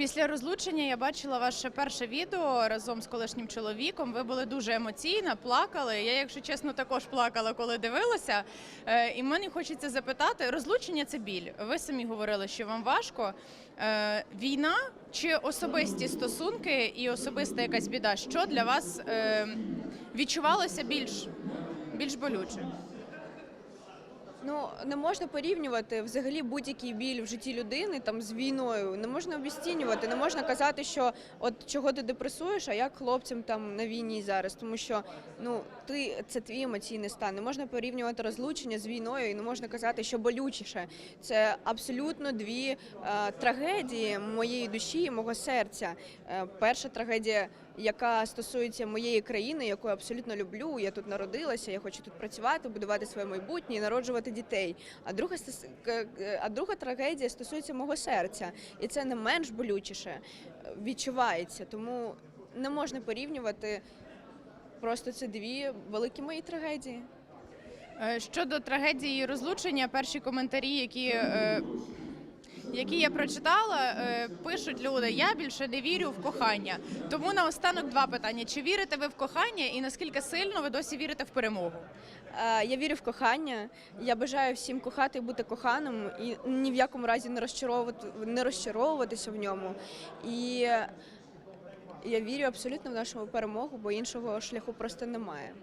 Після розлучення я бачила ваше перше відео разом з колишнім чоловіком. Ви були дуже емоційна, плакали. Я, якщо чесно, також плакала, коли дивилася. Е, І мені хочеться запитати: розлучення це біль. Ви самі говорили, що вам важко. Е, Війна чи особисті стосунки і особиста якась біда? Що для вас е, відчувалося більш, більш болюче? Ну не можна порівнювати взагалі будь-який біль в житті людини там з війною. Не можна обіцінювати, не можна казати, що от чого ти депресуєш, а як хлопцям там на війні зараз, тому що ну ти це твій емоційний стан. Не можна порівнювати розлучення з війною, і не можна казати, що болючіше. Це абсолютно дві е, трагедії моєї душі і мого серця. Е, перша трагедія, яка стосується моєї країни, яку я абсолютно люблю. Я тут народилася, я хочу тут працювати, будувати своє майбутнє і народжувати дітей. А друга а друга трагедія стосується мого серця, і це не менш болючіше е, відчувається. Тому не можна порівнювати. Просто це дві великі мої трагедії. Е, Щодо трагедії розлучення, перші коментарі, які, е, які я прочитала, е, пишуть люди: я більше не вірю в кохання. Тому наостанок два питання: чи вірите ви в кохання, і наскільки сильно ви досі вірите в перемогу? Е, Я вірю в кохання. Я бажаю всім кохати і бути коханим, і ні в якому разі не розчаровувати, не розчаровуватися в ньому. І я вірю абсолютно в нашу перемогу, бо іншого шляху просто немає.